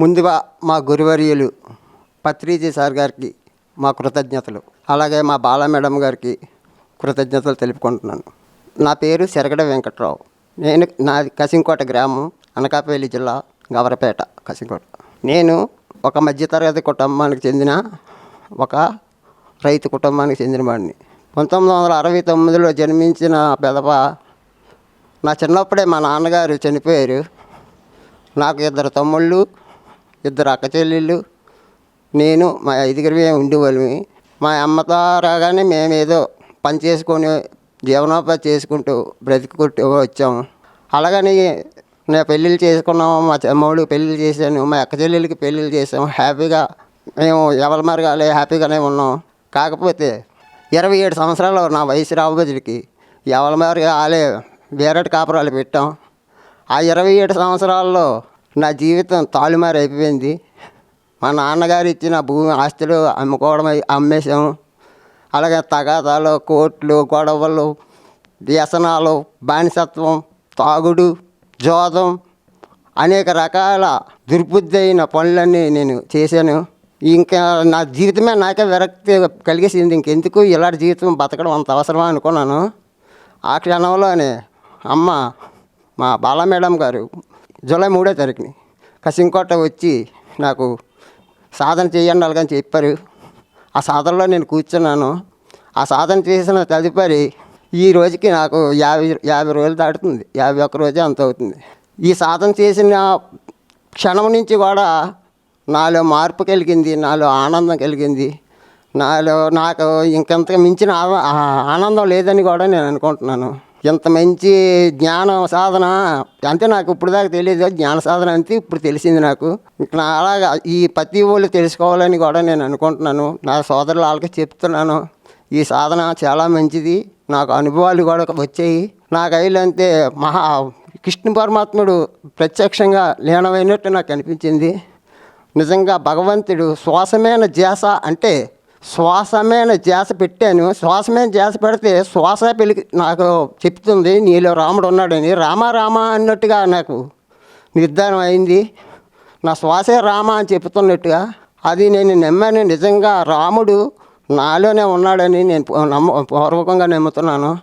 ముందుగా మా గురువర్యులు పత్రిజీ సార్ గారికి మా కృతజ్ఞతలు. అలాగే మా బాల మేడం గారికి కృతజ్ఞతలు తెలుపుకుంటున్నాను. నా పేరు సెరగడ వెంకట్రావు. నేను నాది కసింకోట గ్రామం అనకాపల్లి జిల్లా గవరపేట కసింకోట. నేను ఒక మధ్యతరగతి కుటుంబానికి చెందిన ఒక రైతు కుటుంబానికి చెందిన వాడిని. పంతొమ్మిది వందల అరవై తొమ్మిదిలో జన్మించిన పెదవ నా చిన్నప్పుడే మా నాన్నగారు చనిపోయారు. నాకు ఇద్దరు తమ్ముళ్ళు ఇద్దరు అక్క చెల్లెళ్ళు నేను మా ఐదుగురిమే ఉండేవాళ్ళమి. మా అమ్మతో రాగానే మేము ఏదో పని చేసుకొని జీవనోపాధి చేసుకుంటూ బ్రతుకుంటూ వచ్చాము. అలాగని నేను పెళ్ళిళ్ళు చేసుకున్నాము మా చెమ్మోడు పెళ్ళిళ్ళు చేశాను మా అక్క చెల్లెలకి పెళ్ళిళ్ళు చేసాము హ్యాపీగా మేము ఎవరి మరగాలి హ్యాపీగానే ఉన్నాం. కాకపోతే ఇరవై ఏడు సంవత్సరాలు నా వయసు రాబోతుడికి ఎవరి మరి ఆలే కాపురాలు పెట్టాం. ఆ ఇరవై ఏడు సంవత్సరాల్లో నా జీవితం తాలుమారు అయిపోయింది. మా నాన్నగారు ఇచ్చిన భూమి ఆస్తులు అమ్ముకోవడం అమ్మేశాము అలాగే తగాదాలు కోట్లు గొడవలు వ్యసనాలు బానిసత్వం తాగుడు జోదం అనేక రకాల దుర్బుద్ధి అయిన పనులన్నీ నేను చేశాను. ఇంకా నా జీవితమే నాకే విరక్తి కలిగేసింది. ఇంకెందుకు ఇలాంటి జీవితం బతకడం అంత అవసరమా అనుకున్నాను. ఆ క్షణంలోనే అమ్మ మా బాల మేడం గారు జూలై మూడో తారీఖుని. కసింకోట వచ్చి నాకు సాధన చేయండి అలాగని చెప్పారు. ఆ సాధనలో నేను కూర్చున్నాను. ఆ సాధన చేసిన తదుపరి ఈ రోజుకి నాకు యాభై యాభై రోజులు దాటుతుంది. యాభై ఒక్క రోజే అంత అవుతుంది. ఈ సాధన చేసిన క్షణం నుంచి కూడా నాలో మార్పు కలిగింది నాలో ఆనందం కలిగింది. నాలో నాకు ఇంకెంత మించిన ఆనందం లేదని కూడా నేను అనుకుంటున్నాను. ఇంత మంచి జ్ఞానం సాధన అంటే నాకు ఇప్పుడు దాకా తెలియదు జ్ఞాన సాధన అంటే ఇప్పుడు తెలిసింది నాకు. నా అలాగా ఈ ప్రతి వాళ్ళు తెలుసుకోవాలని కూడా నేను అనుకుంటున్నాను. నా సోదరులు వాళ్ళకి చెప్తున్నాను. ఈ సాధన చాలా మంచిది. నాకు అనుభవాలు కూడా వచ్చాయి. నాకు అయిలంతే మహా కృష్ణ పరమాత్ముడు ప్రత్యక్షంగా లీనమైనట్టు నాకు అనిపించింది. నిజంగా భగవంతుడు శ్వాసమైన ధ్యాస అంటే శ్వాసమైన ధ్యాస పెట్టాను. శ్వాసమైన ధ్యాస పెడితే శ్వాస పెలికి నాకు చెప్తుంది. నీలో రాముడు ఉన్నాడని. రామ రామ అన్నట్టుగా నాకు నిర్ధారణ అయింది. నా శ్వాసే రామ అని చెప్తున్నట్టుగా అది నేను నమ్మాను. నిజంగా రాముడు నాలోనే ఉన్నాడని నేను నమ్మ పూర్వకంగా నమ్ముతున్నాను.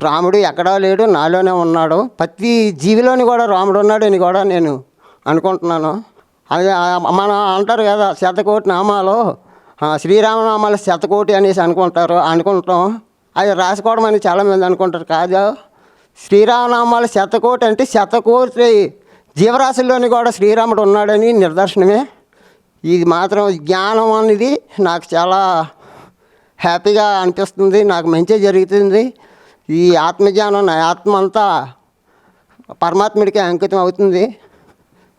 రాముడు ఎక్కడా లేడు నాలోనే ఉన్నాడు. ప్రతి జీవిలోని కూడా రాముడు ఉన్నాడని కూడా నేను అనుకుంటున్నాను. అది మన అంటారు కదా శతకోటి నామాలు శ్రీరామనామాలు శతకోటి అనేసి అనుకుంటారు అనుకుంటాం. అది రాసుకోవడం అని చాలామంది అనుకుంటారు కాదు. శ్రీరామనామాలు శతకోటి అంటే శతకోటి జీవరాశుల్లోని కూడా శ్రీరాముడు ఉన్నాడని నిదర్శనమే. ఇది మాత్రం జ్ఞానం అనేది నాకు చాలా హ్యాపీగా అనిపిస్తుంది నాకు మంచి జరుగుతుంది. ఈ ఆత్మజ్ఞానం నా ఆత్మ అంతా పరమాత్ముడికి అంకితం అవుతుంది.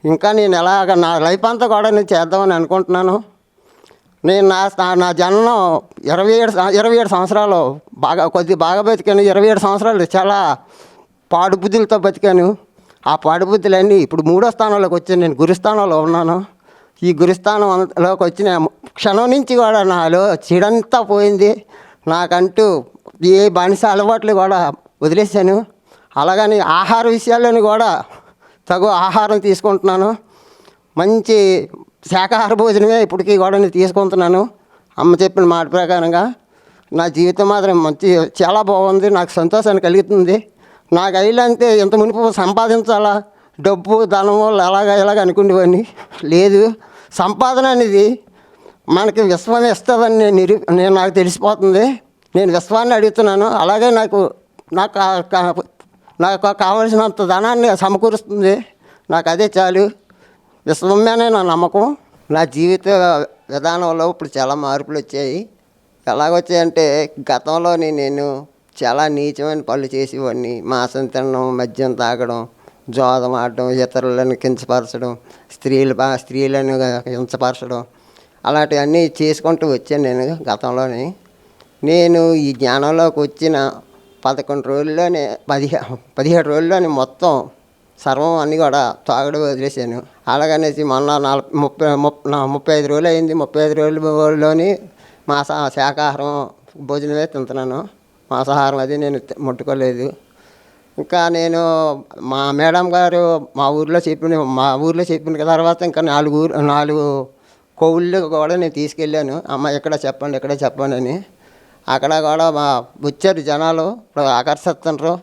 ఇంకా నేను ఎలాగ నా లైఫ్ అంతా కూడా నేను చేద్దామని అనుకుంటున్నాను. నేను నా నా- జననం ఇరవై ఏడు ఇరవై ఏడు సంవత్సరాలు బాగా కొద్ది బాగా బతికాను. ఇరవై ఏడు సంవత్సరాలు చాలా పాడు బుద్ధులతో బతికాను. ఆ పాడు బుద్ధులన్నీ ఇప్పుడు మూడో స్థానంలోకి వచ్చాను. నేను గురుస్థానంలో ఉన్నాను. ఈ గురుస్థానంలోకి వచ్చిన క్షణం నుంచి కూడా నాలో చెడంతా పోయింది. నాకంటూ ఏ బానిస అలవాట్లు కూడా వదిలేశాను. అలాగని ఆహార విషయాల్లోని కూడా తగు ఆహారం తీసుకుంటున్నాను. మంచి శాకాహార భోజనమే ఇప్పటికీ కూడా నేను తీసుకుంటున్నాను. అమ్మ చెప్పిన మాట ప్రకారంగా నా జీవితం మాత్రం మంచి చాలా బాగుంది. నాకు సంతోషాన్ని కలుగుతుంది. నాకు అయిలంతే ఇంత మునుపు సంపాదించాలా? డబ్బు ధనము ఎలాగ ఇలాగ అనుకునేవాడిని? లేదు. సంపాదన అనేది మనకి విశ్వం ఇస్తుందని నేను నిరూ నేను నాకు తెలిసిపోతుంది. నేను విశ్వాన్ని అడుగుతున్నాను. అలాగే నాకు నాకు నాకు కావలసినంత ధనాన్ని సమకూరుస్తుంది. నాకు అదే చాలు. విశ్వమేనే నా నమ్మకం. నా జీవిత విధానంలో ఇప్పుడు చాలా మార్పులు వచ్చాయి. ఎలాగొచ్చాయంటే గతంలోని నేను చాలా నీచమైన పనులు చేసేవాడిని. మాంసం తినడం మద్యం తాగడం జోదం ఆడడం ఇతరులను కించపరచడం స్త్రీలు బా స్త్రీలను హింసపరచడం అలాంటివన్నీ చేసుకుంటూ వచ్చాను నేను గతంలోని. నేను ఈ జ్ఞానంలోకి వచ్చిన పదకొండు రోజుల్లోనే పదిహే పదిహేడు రోజుల్లోనే మొత్తం సర్వం అన్నీ కూడా తాగడం వదిలేసాను అలాగనేసి మొన్న నలభై ముప్పై ముప్పై ముప్పై ఐదు రోజులు అయింది ముప్పై ఐదు రోజులలోని మాస శాకాహారం భోజనమే తింటున్నాను. మాంసాహారం అది నేను ముట్టుకోలేదు. ఇంకా నేను మా మేడం గారు మా ఊర్లో చెప్పిన మా ఊర్లో చెప్పిన తర్వాత ఇంకా నాలుగు ఊరు నాలుగు కోవుళ్ళు కూడా నేను తీసుకెళ్ళాను. అమ్మ ఇక్కడ చెప్పండి ఇక్కడ చెప్పండి అని. అక్కడ కూడా మా వచ్చారు జనాలు ఇప్పుడు ఆకర్షిస్తుంటారు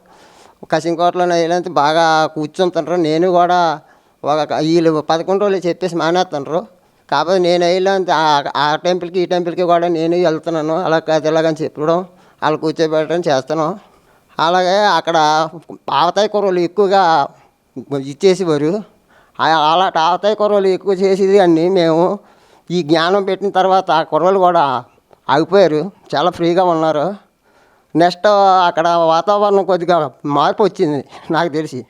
కసింకోటలో వీళ్ళంతా బాగా కూర్చుంటుండ్రు. నేను కూడా ఒక వీళ్ళు పదకొండు రోజులు చెప్పేసి మానేస్తుండ్రు. కాకపోతే నేను వెళ్ళాను ఆ టెంపుల్కి ఈ టెంపుల్కి కూడా నేను వెళ్తున్నాను. అలా కాదు ఇలాగని చెప్పడం. వాళ్ళు కూర్చోబెట్టడం చేస్తాను అలాగే అక్కడ ఆవతాయి కూరలు ఎక్కువగా ఇచ్చేసేవారు. ఆ- అలాంటి ఆవతాయి కూరలు ఎక్కువ చేసేది అన్నీ మేము. ఈ జ్ఞానం పెట్టిన తర్వాత ఆ కుర్రలు కూడా ఆగిపోయారు. చాలా ఫ్రీగా ఉన్నారు. నెక్స్ట్ అక్కడ వాతావరణం కొద్దిగా మార్పు వచ్చింది నాకు తెలిసి.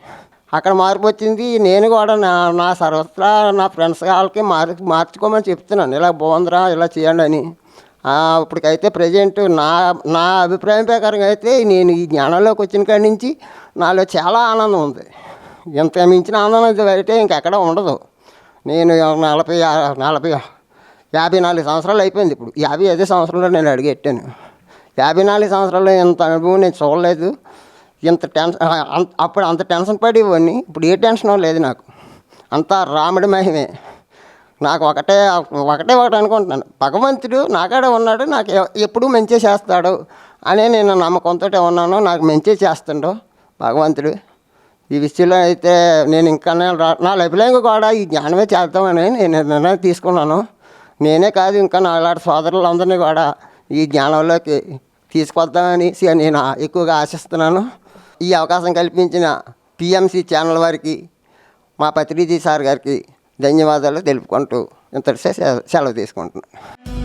అక్కడ మార్పు వచ్చింది నేను కూడా నా నా సర్వత్రా నా ఫ్రెండ్స్ వాళ్ళకి మార్ మార్చుకోమని చెప్తున్నాను. ఇలా బాగుందిరా ఇలా చేయండి అని. ఇప్పటికైతే ప్రజెంట్ నా నా అభిప్రాయం ప్రకారం అయితే నేను ఈ జ్ఞానంలోకి వచ్చిన కాడి నుంచి నాలో చాలా ఆనందం ఉంది. ఇంత మించిన ఆనందం అయితే ఇంకెక్కడ ఉండదు. నేను నలభై నలభై యాభై నాలుగు సంవత్సరాలు అయిపోయింది ఇప్పుడు. యాభై ఐదు సంవత్సరంలో నేను అడిగెట్టాను. యాభై నాలుగు సంవత్సరాల్లో ఇంత అనుభవం నేను చూడలేదు. ఇంత టెన్షన్ అంత- అప్పుడు అంత టెన్షన్ పడేవాడిని. ఇప్పుడు ఏ టెన్షన్ లేదు నాకు. అంతా రాముడి మహిమే. నాకు ఒకటే ఒకటే ఒకటి అనుకుంటున్నాను. భగవంతుడు నాకాడే ఉన్నాడు నాకు ఎప్పుడూ మంచి చేస్తాడు అనే నేను నమ్మకంతో ఉన్నాను. నాకు మంచి చేస్తుండో భగవంతుడు. ఈ విషయంలో అయితే నేను ఇంకా నేను రా- నా లైఫ్లో కూడా ఈ జ్ఞానమే చేద్దామని నేను నిర్ణయం తీసుకున్నాను. నేనే కాదు ఇంకా నా ఇలాంటి సోదరులందరినీ కూడా ఈ జ్ఞానంలోకి తీసుకొద్దామని నేను ఎక్కువగా ఆశిస్తున్నాను. ఈ అవకాశం కల్పించిన పిఎంసి ఛానల్ వారికి మా ప్రతినిధి సార్ గారికి ధన్యవాదాలు తెలుపుకుంటూ ఇంతటి సెలవు తీసుకుంటున్నాను.